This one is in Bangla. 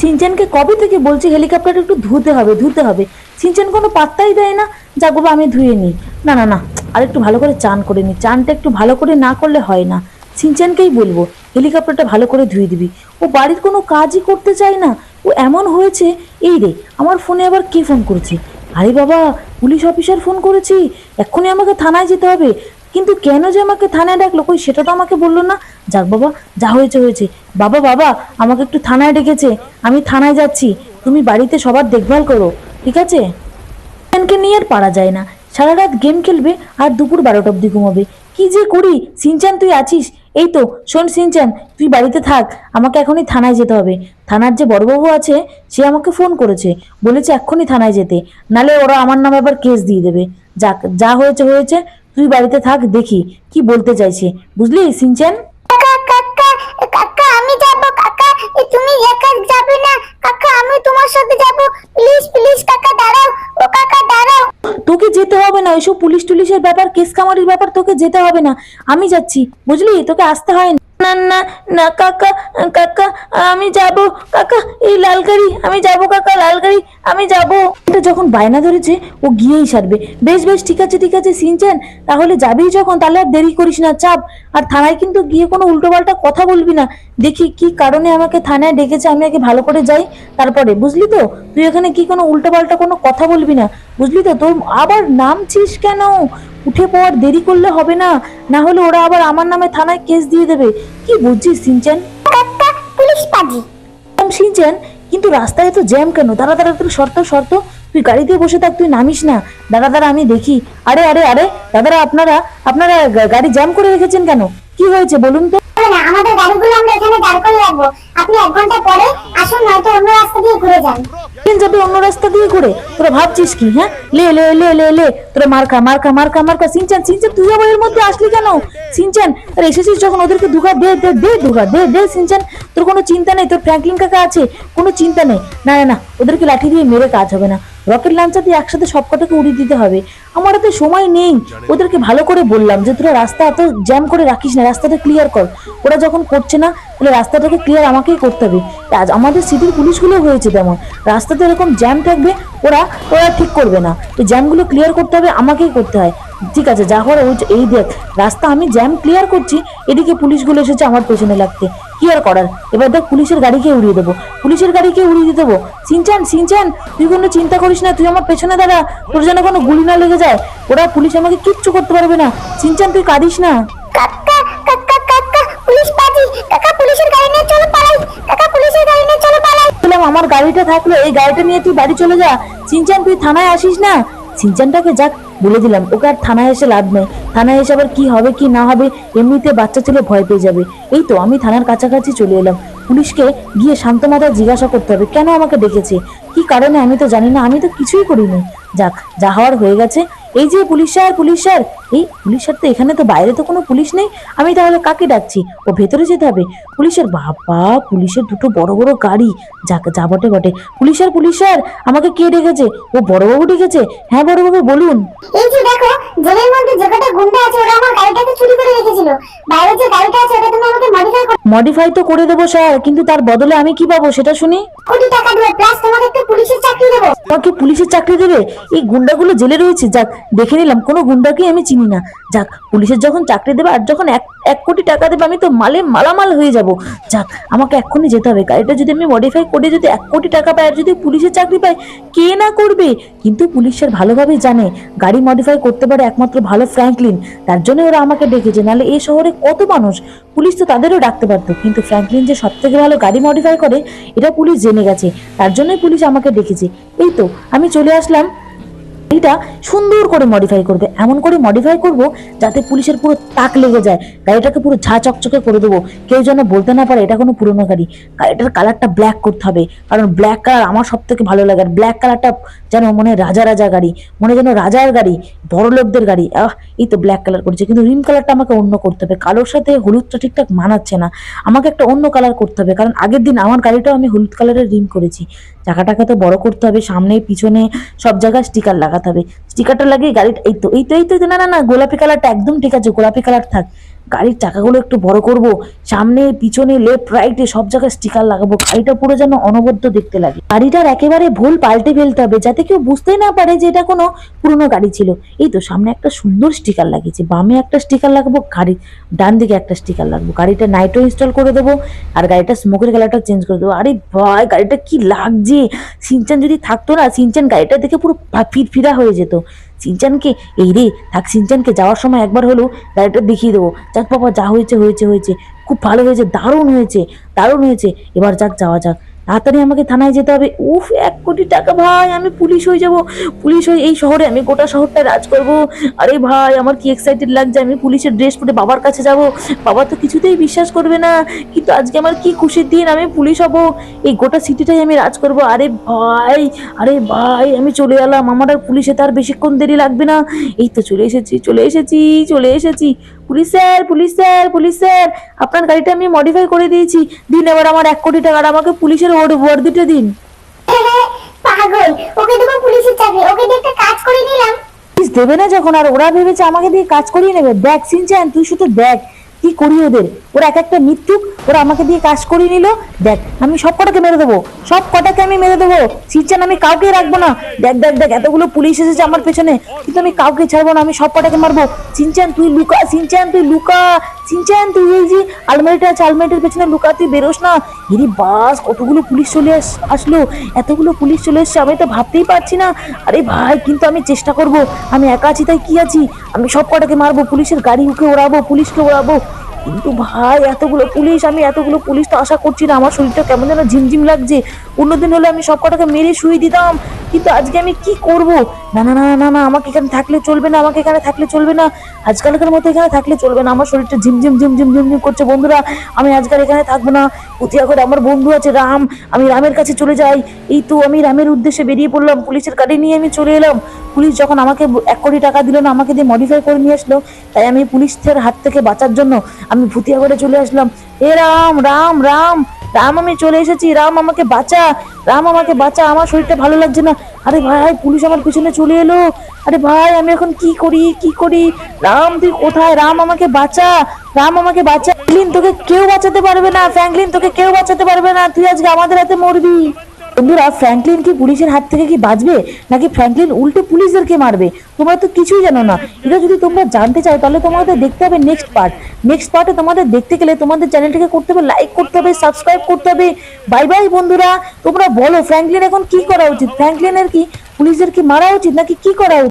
সিনচানকে কবে থেকে বলছি হেলিকপ্টারটা একটু ধুতে হবে ধুতে হবে। সিনচান কোনো পাত্তাই দেয় না যাক বাবা, আমি ধুয়ে নিই। না না না আর একটু ভালো করে চান করে নিই চানটা একটু ভালো করে না করলে হয় না। সিনচানকেই বলব, হেলিকপ্টারটা ভালো করে ধুয়ে দিবি। ও বাড়ির কোনো কাজই করতে চায় না। ও এমন হয়েছে, এই রে, আমার ফোনে আবার কে ফোন করেছে? আরে বাবা, পুলিশ অফিসার ফোন করেছি। এক্ষুনি আমাকে থানায় যেতে হবে। কিন্তু কেন যে আমাকে থানায় ডাকলো কই সেটা তো আমাকে বলল না? যাক বাবা, যা হয়েছে হয়েছে। বাবা বাবা, আমাকে একটু থানায় ডেকেছে। আমি থানায় যাচ্ছি। তুমি বাড়িতে সবার দেখভাল করো, ঠিক আছে? সিনচানকে নিয়ে আর পারা যায় না। সারা রাত গেম খেলবে আর দুপুর বারোটা অব্দি ঘুমাবে। কি যে করি? সিনচান তুই আছিস? এই তো, শোন সিনচান তুই বাড়িতে থাক। আমাকে এখনই থানায় যেতে হবে। থানার যে বড়বাবু আছে, সে আমাকে ফোন করেছে। বলেছে এক্ষুনি থানায় যেতে। নালে ওরা আমার নামে আবার কেস দিয়ে দেবে। যাক, যা হয়েছে হয়েছে। তুই বাড়িতে থাক দেখি কি বলতে চাইছে। বুঝলি সিনচান? কাকা আমি যাব কাকা। তুমি একা যাবে না। কাকা আমি তোমার সাথে যাব। প্লিজ প্লিজ কাকা দাঁড়াও। ও কাকা দাঁড়াও। তোকে যেতে হবে না ওইসব পুলিশ টুলিশের ব্যাপার কেস কামারির ব্যাপার তোকে যেতে হবে না। আমি যাচ্ছি বুঝলি? তোকে আসতে হয় না। না না না কাকা কাকা আমি যাব, কাকা, এই লাল গাড়ি, আমি যাব, কাকা, লাল গাড়ি, আমি যাব। এটা যখন বায়না ধরেছে, ও গিয়েই সারবে বেশ বেশ, ঠিক আছে ঠিক আছে, সিনচান, তাহলে যাবেই যখন, তাহলে আর দেরি করিস না, চাপ। আর থানায় কিন্তু গিয়ে কোনো উল্টোপাল্টা কথা বলবি না। দেখি কি কারণে আমাকে থানায় ডেকেছে, আমি আগে ভালো করে যাই, তারপরে, বুঝলি তো? তুই এখানে কি কোনো উল্টোপাল্টা কোনো কথা বলবি না? বুঝলি তো? তোর আবার নামছিস কেন? উঠে পড়, দেরি করলে হবে না। না হলে ওরা আবার আমার নামে থানায় কেস দিয়ে দেবে। কি বুঝছিস, সিনচান? পুলিশ পাজি। বললাম, কিন্তু রাস্তায় তো জ্যাম কেন? দাঁড়া দাঁড়া তুই শর্ত শর্ত। তুই গাড়িতে বসে থাক তুই নামিস না। দাদা দাঁড়া আমি দেখি। আরে আরে আরে দাদারা আপনারা আপনারা গাড়ি জ্যাম করে রেখেছেন কেন? কি হয়েছে বলুন তো? আমাদের গাড়িগুলো আমরা এখানে দাঁড় করে রাখব। আপনি এক ঘণ্টা পরে আসুন নয়তো অন্য রাস্তা দিয়ে ঘুরে যান। যাবে অন্য রাস্তা দিয়ে ঘুরে? তোরা ভাবছিস কি হ্যাঁ? লে লে লে লে লে, তোরা মার্কা মার্কা মার্কা মার্কা, সিনচান সিনচান, তুই আবার এর মধ্যে আসলি কেন? সিনচান, আর এসেছিস যখন ওদেরকে দুঘা দে দে দে দুঘা দে দে, সিনচান, তোর কোনো চিন্তা নেই, তোর ফ্র্যাঙ্কলিন কাকা আছে, কোনো চিন্তা নেই। না না না, ওদেরকে লাঠি দিয়ে মেরে কাজ হবে না। রকেট লাঞ্চার দিয়ে একসাথে সব কটাকে উড়িয়ে দিতে হবে। আমার হাতে সময় নেই। ওদেরকে ভালো করে বললাম যে, তোরা রাস্তা এত জ্যাম করে রাখিস না, রাস্তাটা ক্লিয়ার কর। ওরা যখন করছে না তাহলে রাস্তাটাকে ক্লিয়ার আমাকেই করতে হবে। আমাদের সিটির পুলিশগুলো হয়েছে তেমন। রাস্তাতে এরকম জ্যাম থাকবে, ওরা ওরা ঠিক করবে না। তো জ্যামগুলো ক্লিয়ার করতে হবে, আমাকেই করতে হয়। ঠিক আছে, যা হওয়ার ওই এই দেখ, রাস্তা আমি জ্যাম ক্লিয়ার করছি, এদিকে পুলিশগুলো এসেছে আমার পেছনে লাগতে। কি আর করার? এবার দেখ পুলিশের গাড়িকে উড়িয়ে দেবো? পুলিশের গাড়িকে উড়িয়ে দিয়ে দেবো? সিনচান সিনচান, তুই কোনো চিন্তা করিস না, তুই আমার পেছনে দাঁড়া। তোর যেন কোনো গুলি না লেগে যায়। ওরা পুলিশ আমাকে কিচ্ছু করতে পারবে না। সিনচান, তুই কাঁদিস না কাকা কাকা কাকা পুলিশ পাজি কাকা পুলিশের গাড়ি নিয়ে চলো পালাই কাকা পুলিশের গাড়ি নিয়ে চলো পালাই বললাম আমার গাড়িটা থাকল, এই গাড়িটা নিয়ে তুই বাড়ি চলে যা। সিনচান, তুই থানায় আসিস না? সিনচানটাকে যাক, বলে দিলাম, ওকে আর থানায় এসে লাভ নেই। থানায় এসে আবার কি হবে, কি না হবে, এমনিতে বাচ্চা ছেলে ভয় পেয়ে যাবে। এই তো আমি থানার কাছাকাছি চলে এলাম। পুলিশকে গিয়ে শান্ত মাথায় জিজ্ঞাসা করতে হবে, কেন আমাকে ডেকেছে? কি কারণে, আমি তো জানি না, আমি তো কিছুই করিনি। যাক, যা হওয়ার হয়ে গেছে। এই যে পুলিশ স্যার পুলিশ স্যার এই পুলিশ স্যার তো এখানে তো বাইরে তো কোনো পুলিশ নেই। আমি তাহলে কাকে ডাকছি? ও ভেতরে যেতে হবে। পুলিশের বাবা পুলিশের দুটো বড় বড় গাড়ি। যাক যা বটে বটে। পুলিশের পুলিশ স্যার আমাকে কে ডেকেছে? ও বড়বাবু ডেকেছে? হ্যাঁ বড়বাবু বলুন। এই যে দেখো জেলের মধ্যে যে কটা গুন্ডা আছে ওরা আমার গাড়িটাকে চুরি করে রেখেছিল। বাইরে যে গাড়িটা আছে ওটা তুমি আমাকে মডিফাই মডিফাই তো করে দেবো স্যার। কিন্তু তার বদলে আমি কি পাবো সেটা শুনি? কোটি টাকা দেবো প্লাস তোমাকে একটু পুলিশের চাকরি দেবো। তোমাকে পুলিশের চাকরি দেবে? এই গুন্ডাগুলো জেলে রয়েছে। যাক দেখে নিলাম। কোনো গুন্ডাকে আমি চিনি না। যাক, পুলিশের যখন চাকরি দেবে আর যখন এক এক কোটি টাকা দেবে, আমি তো মালে মালামাল হয়ে যাব। যাক, আমাকে এক্ষুনি যেতে হবে। গাড়িটা যদি আমি মডিফাই করে যদি এক কোটি টাকা পাই আর যদি পুলিশের চাকরি পাই, কে না করবে? কিন্তু পুলিশের ভালোভাবে জানে। গাড়ি মডিফাই করতে পারে একমাত্র ভালো ফ্র্যাঙ্কলিন তার জন্য ওরা আমাকে ডেকেছে। নাহলে এই শহরে কত মানুষ? পুলিশ তো তাদেরও ডাকতে পারতো। কিন্তু ফ্র্যাঙ্কলিন যে সব থেকে ভালো গাড়ি মডিফাই করে, এটা পুলিশ জেনে গেছে। তার জন্যই পুলিশ আমাকে ডেকেছে। এই তো, আমি চলে আসলাম। গাড়িটা সুন্দর করে মডিফাই করবে। এমন করে মডিফাই করব যাতে পুলিশের পুরো তাক লেগে যায়। গাড়িটাকে পুরো ঝা চকচকে করে দেবো। কেউ যেন বলতে না পারে, এটা কোনো পুরোনো গাড়ি। গাড়িটার কালারটা ব্ল্যাক করতে হবে। কারণ ব্ল্যাক কালার আমার সব থেকে ভালো লাগে। আর ব্ল্যাক কালারটা যেন মনে রাজা রাজা গাড়ি। মনে যেন রাজার গাড়ি, বড় লোকদের গাড়ি। আহ, এই তো ব্ল্যাক কালার করেছে। কিন্তু রিম কালারটা আমাকে অন্য করতে হবে। কালোর সাথে হলুদটা ঠিকঠাক মানাচ্ছে না। আমাকে একটা অন্য কালার করতে হবে। কারণ আগের দিন আমার গাড়িটাও আমি হলুদ কালারের রিম করেছি। চাকাটাকে তো বড় করতে হবে। সামনে, পিছনে সব জায়গায় স্টিকার লাগাতে হবে। স্টিকারটা লাগিয়ে গাড়িটা এই তো এই তো এই তো না না না, গোলাপি কালারটা একদম ঠিক আছে, গোলাপি কালার থাক। গাড়ির চাকাগুলো একটু বড় করব, সামনে, পিছনে লেফট রাইটে সব জায়গায় স্টিকার লাগাবো। গাড়িটা পুরো যেন অনবদ্য দেখতে লাগে। গাড়িটার একেবারে ভুল পাল্টে ফেলতে হবে, যাতে কেউ বুঝতেই না পারে যে এটা কোনো পুরনো গাড়ি ছিল। এই তো, সামনে একটা সুন্দর স্টিকার লাগিয়েছি, বামে একটা স্টিকার লাগাবো, গাড়ি, ডান দিকে একটা স্টিকার লাগবো। গাড়িটা নাইটও ইনস্টল করে দেবো, আর গাড়িটা স্মোকের কালারটা চেঞ্জ করে দেবো। আরে ভাই, গাড়িটা কি লাগছে? সিনচান যদি থাকতো না সিনচান গাড়িটা দেখে পুরো ফিরফিরা হয়ে যেত। সিনচানকে, এই রে, থাক সিনচানকে যাওয়ার সময় একবার হলেও গাড়িটা দেখিয়ে দেবো। যাক বাবা, যা হয়েছে হয়েছে হয়েছে। খুব ভালো হয়েছে, দারুণ হয়েছে দারুণ হয়েছে। এবার যাক, যাওয়া যাক। তাড়াতাড়ি আমাকে থানায় যেতে হবে। উফ, এক কোটি টাকা ভাই, আমি পুলিশ হয়ে যাব। পুলিশ হয়ে এই শহরে, আমি গোটা শহরটা রাজ করব। আরে ভাই, আমার কি এক্সাইটেড লাগছে? আমি পুলিশের ড্রেস পরে বাবার কাছে যাব। বাবা তো কিছুতেই বিশ্বাস করবে না। কিন্তু আজকে আমার কি খুশির দিন, আমি পুলিশ হব। এই গোটা সিটিটাই আমি রাজ করব। আরে ভাই আরে ভাই, আমি চলে এলাম। আমার আর পুলিশে তার বেশিক্ষণ দেরি লাগবে না। এই তো চলে এসেছি চলে এসেছি চলে এসেছি। Police sir police sir police sir আপনার গাড়িটা আমি মডিফাই করে দিয়েছি। দিন এবার আমার এক কোটি টাকার আমাকে পুলিশের ওয়ার্ডিটা দিন। পাগল। ওকে দেবো পুলিশের চাকরি। ওকে দিয়ে একটা কাজ করে নিলাম। পুলিশ দেবে না যখন আর ওরা ভেবেছে আমাকে দিয়ে কাজ করিয়ে নেবে। দেখ সিনচান তুই শুধু দেখ কি করি ওদের? ওরা এক একটা মৃত্যুক ওরা আমাকে দিয়ে কাজ করিয়ে নিল। দেখ, আমি সব কটাকে মেরে দেবো। সব কটাকে আমি মেরে দেবো। সিনচান আমি কাউকে রাখব না। দেখ দেখ দেখ, এতগুলো পুলিশ এসেছে আমার পেছনে। কিন্তু আমি কাউকে ছাড়বো না, আমি সব কটাকে মারবো। সিনচান তুই লুকা সিনচান তুই লুকা। সিনচান তুই এই যে আলমারিটা আছে, আলমারিটার পেছনে লুকা, তুই বেরোস না। ইরি বাস, কতগুলো পুলিশ চলে আস- আসলো। এতগুলো পুলিশ চলে এসছে, আমি তো ভাবতেই পারছি না। আরে ভাই, কিন্তু আমি চেষ্টা করব। আমি একা আছি, তাই কি আছি? আমি সব কটাকে মারবো, পুলিশের গাড়ি উঠে ওড়াবো, পুলিশকে ওড়াবো। কিন্তু ভাই, এতগুলো পুলিশ, আমি এতগুলো পুলিশ তো আশা করছি না। আমার শরীরটা কেমন যেন ঝিমঝিম লাগছে। অন্যদিন হলে আমি সব কটাকে মেরে শুয়ে দিতাম। কিন্তু আজকে আমি কি করব? না না না না, না আমাকে এখানে থাকলে চলবে না আমাকে এখানে থাকলে চলবে না। আজকালকার মতো এখানে থাকলে চলবে না আমার শরীরটা ঝিমঝিম ঝিমঝিম ঝিমঝিম করছে। বন্ধুরা আমি আজকাল এখানে থাকব না। পুতিয়া করে আমার বন্ধু আছে রাম। আমি রামের কাছে চলে যাই। এই তো আমি রামের উদ্দেশ্যে বেরিয়ে পড়লাম। পুলিশের গাড়ি নিয়ে আমি চলে এলাম। পুলিশ যখন আমাকে এক কোটি টাকা দিল না আমাকে দিয়ে মডিফাই করে নিয়ে আসলো। তাই আমি পুলিশের হাত থেকে বাঁচার জন্য আমি ভুতিয়া করে চলে আসলাম। এ রাম রাম রাম! রাম, আমি চলে এসেছি। রাম, আমাকে বাঁচা। রাম, আমাকে বাঁচা। আমার শরীরটা ভালো লাগছে না। আরে ভাই, পুলিশ আমার পিছনে চলে এলো। আরে ভাই, আমি এখন কি করি? কি করি? রাম, তুই কোথায়? রাম, আমাকে বাঁচা। রাম, আমাকে বাঁচা। তোকে কেউ বাঁচাতে পারবে না। ফ্র্যাঙ্কলিন তোকে কেউ বাঁচাতে পারবে না। তুই আজকে আমাদের হাতে মরবি। বন্ধুরা ফ্র্যাঙ্কলিন কি পুলিশের হাত থেকে কি বাঁচবে? নাকি ফ্র্যাঙ্কলিন উল্টো পুলিশদেরকে মারবে? তোমরা তো কিছুই জানো না। এটা যদি তোমরা জানতে চাও, তাহলে তোমাদের দেখতে হবে নেক্সট পার্ট নেক্সট পার্টে তোমাদের দেখতে গেলে তোমাদের চ্যানেলটাকে করতে হবে লাইক করতে হবে সাবস্ক্রাইব করতে হবে। বাই বাই বন্ধুরা। তোমরা বলো, ফ্র্যাঙ্কলিন এখন কি করা উচিত? ফ্র্যাঙ্কলিনের কি পুলিশদের কি মারা উচিত, নাকি কি করা উচিত?